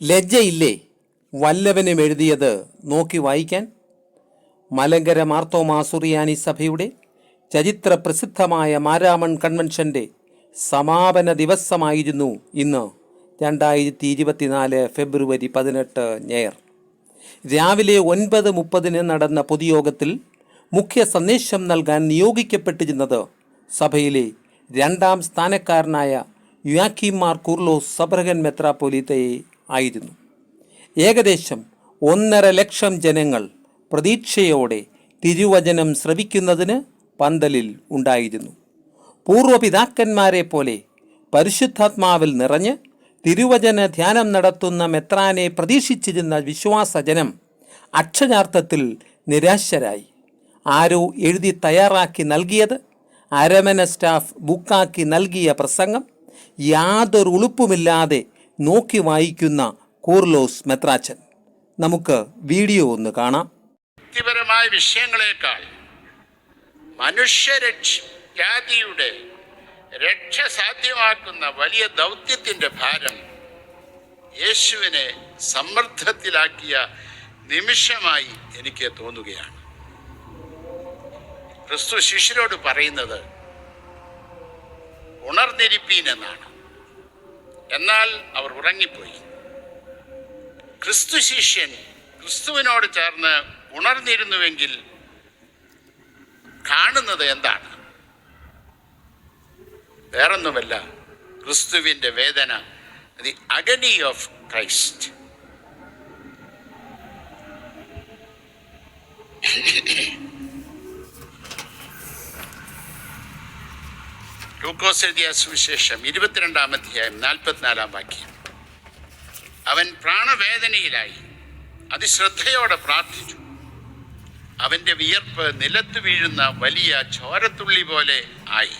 ലജ്ജയില്ലേ? വല്ലവനും എഴുതിയത് നോക്കി വായിക്കാൻ? മലങ്കര മാർത്തോമാ സുറിയാനി സഭയുടെ ചരിത്ര പ്രസിദ്ധമായ മാരാമൺ കൺവെൻഷന്റെ സമാപന ദിവസമായിരുന്നു ഇന്ന് രണ്ടായിരത്തി ഇരുപത്തിനാല് ഫെബ്രുവരി പതിനെട്ട് ഞെയർ. രാവിലെ ഒൻപത് മുപ്പതിന് നടന്ന പൊതുയോഗത്തിൽ മുഖ്യ സന്ദേശം നൽകാൻ നിയോഗിക്കപ്പെട്ടിരുന്നത് സഭയിലെ രണ്ടാം സ്ഥാനക്കാരനായ യുവാക്കിമാർ കുർലോസ് സബ്രഹൻ മെത്രാപ്പൊലീത്തയെ ആയിരുന്നു. ഏകദേശം ഒന്നര ലക്ഷം ജനങ്ങൾ പ്രതീക്ഷയോടെ തിരുവചനം ശ്രവിക്കുന്നതിന് പന്തലിൽ ഉണ്ടായിരുന്നു. പൂർവപിതാക്കന്മാരെ പോലെ പരിശുദ്ധാത്മാവിൽ നിറഞ്ഞ് തിരുവചന ധ്യാനം നടത്തുന്ന മെത്രാനെ പ്രതീക്ഷിച്ചിരുന്ന വിശ്വാസജനം അക്ഷരാർത്ഥത്തിൽ നിരാശരായി. ആരോ എഴുതി തയ്യാറാക്കി നൽകിയത് അരമന സ്റ്റാഫ് ബുക്കാക്കി നൽകിയ പ്രസംഗം യാതൊരു ഉളുപ്പുമില്ലാതെ നോക്കി വായിക്കുന്ന കൂർലോസ് മെത്രാച്ചൻ. നമുക്ക് വീഡിയോ ഒന്ന് കാണാം. വ്യക്തിപരമായ വിഷയങ്ങളെക്കാൾ മനുഷ്യരക്ഷ ജാതിയുടെ രക്ഷ സാധ്യമാക്കുന്ന വലിയ ദൗത്യത്തിന്റെ ഭാരം യേശുവിനെ സമ്മർദ്ദത്തിലാക്കിയ നിമിഷമായി എനിക്ക് തോന്നുകയാണ്. ക്രിസ്തു ശിഷ്യരോട് പറയുന്നത് ഉണർന്നിരിപ്പീൻ എന്നാണ്. എന്നാൽ അവർ ഉറങ്ങിപ്പോയി. ക്രിസ്തു ശിഷ്യൻ ക്രിസ്തുവിനോട് ചേർന്ന് ഉണർന്നിരുന്നുവെങ്കിൽ കാണുന്നത് എന്താണ്? വേറൊന്നുമല്ല ക്രിസ്തുവിന്റെ വേദന ദി അഗനി ഓഫ് ക്രൈസ്റ്റ് ലൂക്കോസ് എഴുതിയ സുവിശേഷം ഇരുപത്തിരണ്ടാം അധ്യായം നാൽപ്പത്തിനാലാം വാക്യം. അവൻ പ്രാണവേദനയിലായി. അതിശ്രദ്ധയോടെ പ്രാർത്ഥിച്ചു. അവന്റെ വിയർപ്പ് നിലത്ത് വീഴുന്ന വലിയ ചോരത്തുള്ളി പോലെ ആയി.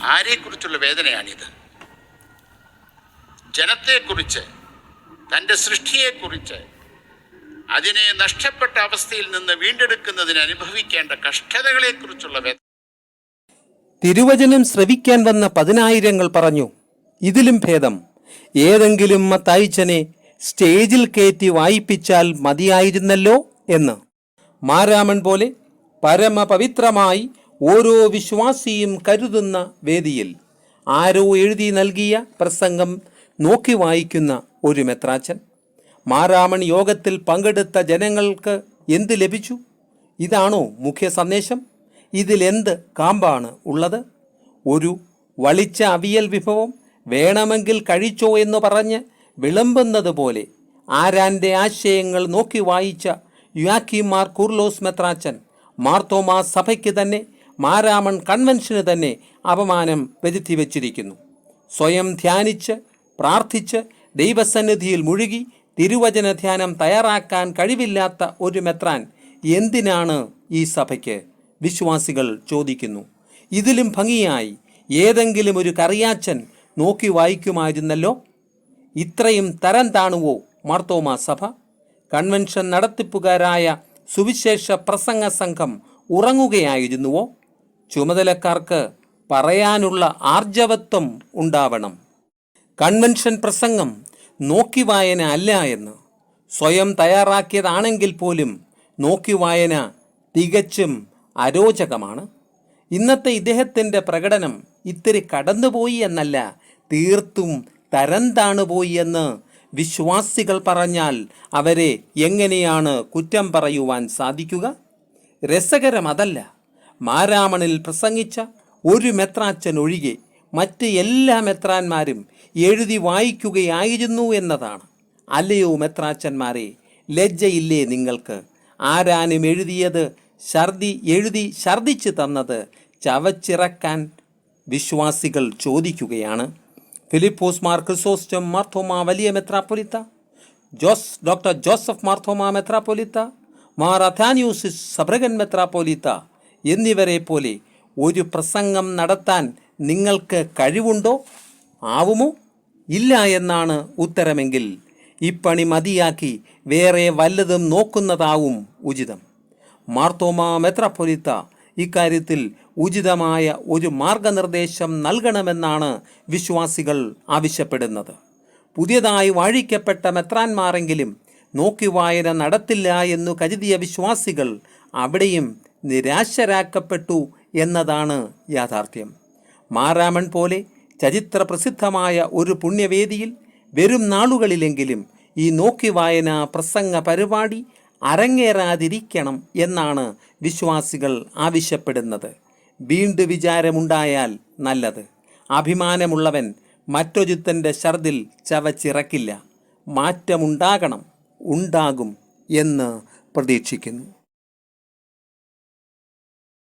ആരെക്കുറിച്ചുള്ള വേദനയാണിത്? ജനത്തെക്കുറിച്ച് തന്റെ സൃഷ്ടിയെക്കുറിച്ച് അതിനെ നഷ്ടപ്പെട്ട അവസ്ഥയിൽ നിന്ന് വീണ്ടെടുക്കുന്നതിന് അനുഭവിക്കേണ്ട കഷ്ടതകളെക്കുറിച്ചുള്ള വേദന തിരുവചനം ശ്രവിക്കാൻ വന്ന പതിനായിരങ്ങൾ പറഞ്ഞു. ഇതിലും ഭേദം. ഏതെങ്കിലും മത്തായിച്ചനെ സ്റ്റേജിൽ കയറ്റി വായിപ്പിച്ചാൽ മതിയായിരുന്നല്ലോ എന്ന്. മാരാമൻ പോലെ പരമപവിത്രമായി ഓരോ വിശ്വാസിയും കരുതുന്ന വേദിയിൽ ആരോ എഴുതി നൽകിയ പ്രസംഗം നോക്കി വായിക്കുന്ന ഒരു മെത്രാച്ചൻ. മാരാമൺ യോഗത്തിൽ പങ്കെടുത്ത ജനങ്ങൾക്ക് എന്ത് ലഭിച്ചു? ഇതാണോ മുഖ്യ സന്ദേശം? ഇതിലെന്ത് കാമ്പാണ് ഉള്ളത്? ഒരു വളിച്ച അവിയൽ വിഭവം വേണമെങ്കിൽ കഴിച്ചോ എന്ന് പറഞ്ഞ് വിളമ്പുന്നത് പോലെ ആരാന്റെ ആശയങ്ങൾ നോക്കി വായിച്ച യുവാക്കിമാർ കുർലോസ് മെത്രാച്ചൻ മാർത്തോമാ സഭയ്ക്ക് തന്നെ മാരാമൺ കൺവെൻഷന് തന്നെ അപമാനം വരുത്തി വച്ചിരിക്കുന്നു. സ്വയം ധ്യാനിച്ച് പ്രാർത്ഥിച്ച് ദൈവസന്നിധിയിൽ മുഴുകി തിരുവചന ധ്യാനം തയ്യാറാക്കാൻ കഴിവില്ലാത്ത ഒരു മെത്രാൻ എന്തിനാണ് ഈ സഭയ്ക്ക്? വിശ്വാസികൾ ചോദിക്കുന്നു. ഇതിലും ഭംഗിയായി ഏതെങ്കിലും ഒരു കറിയാച്ചൻ നോക്കി വായിക്കുമായിരുന്നല്ലോ? ഇത്രയും തരം താണുവോ മാർത്തോമാ സഭ? കൺവെൻഷൻ നടത്തിപ്പുകാരായ സുവിശേഷ പ്രസംഗ സംഘം ഉറങ്ങുകയായിരുന്നുവോ? ചുമതലക്കാർക്ക് പറയാനുള്ള ആർജവത്വം ഉണ്ടാവണം. കൺവെൻഷൻ പ്രസംഗം നോക്കി വായന അല്ല എന്ന്. സ്വയം തയ്യാറാക്കിയതാണെങ്കിൽ പോലും നോക്കി വായന തികച്ചും അരോചകമാണ്. ഇന്നത്തെ ഇദ്ദേഹത്തിന്റെ പ്രകടനം ഇത്തിരി കടന്നുപോയി എന്നല്ല തീർത്തും തരം താണുപോയി എന്ന് വിശ്വാസികൾ പറഞ്ഞാൽ അവരെ എങ്ങനെയാണ് കുറ്റം പറയുവാൻ സാധിക്കുക? രസകരം അതല്ല മാരാമണിൽ പ്രസംഗിച്ച ഒരു മെത്രാച്ചൻ ഒഴികെ മറ്റ് എല്ലാ മെത്രാന്മാരും എഴുതി വായിക്കുകയായിരുന്നു എന്നതാണ്. അല്ലയോ മെത്രാച്ചന്മാരെ ലജ്ജയില്ലേ നിങ്ങൾക്ക്? ആരാനും എഴുതിയത്? ഛർദി എഴുതി ഛർദിച്ച് തന്നത് ചവച്ചിറക്കാൻ വിശ്വാസികൾ ചോദിക്കുകയാണ്. ഫിലിപ്പോസ് മാർ ക്രിസോസ്റ്റം മാർത്തോമ വലിയ മെത്രാപ്പൊലിത്ത. ജോസ് ഡോക്ടർ ജോസഫ് മാർത്തോമ മെത്രാപ്പൊലിത്ത. മാർ അഥാനിയൂസ് സബ്രഗൻ മെത്രാപ്പൊലിത്ത. എന്നിവരെ പോലെ ഒരു പ്രസംഗം നടത്താൻ നിങ്ങൾക്ക് കഴിവുണ്ടോ? ആവുമോ? ഇല്ല എന്നാണ് ഉത്തരമെങ്കിൽ ഇപ്പണി മതിയാക്കി വേറെ വല്ലതും നോക്കുന്നതാവും ഉചിതം. മാർത്തോമ മെത്രാപ്പൊലിത്ത ഇക്കാര്യത്തിൽ ഉചിതമായ ഒരു മാർഗനിർദ്ദേശം നൽകണമെന്നാണ് വിശ്വാസികൾ ആവശ്യപ്പെടുന്നത്. പുതിയതായി വാഴിക്കപ്പെട്ട മെത്രാന്മാരെങ്കിലും നോക്കി വായന നടത്തില്ല എന്നു കരുതിയ വിശ്വാസികൾ അവിടെയും നിരാശരാക്കപ്പെട്ടു എന്നതാണ് യാഥാർത്ഥ്യം. മാരാമൺ പോലെ ചരിത്ര പ്രസിദ്ധമായ ഒരു പുണ്യവേദിയിൽ വരും നാളുകളിലെങ്കിലും ഈ നോക്കി വായന പ്രസംഗ പരിപാടി അരങ്ങേറാതിരിക്കണം എന്നാണ് വിശ്വാസികൾ ആവശ്യപ്പെടുന്നത്. വീണ്ടു വിചാരമുണ്ടായാൽ നല്ലത്. അഭിമാനമുള്ളവൻ മറ്റൊരുത്തന്റെ ഷർദിൽ ചവച്ചിറക്കില്ല. മാറ്റമുണ്ടാകണം ഉണ്ടാകും എന്ന് പ്രതീക്ഷിക്കുന്നു.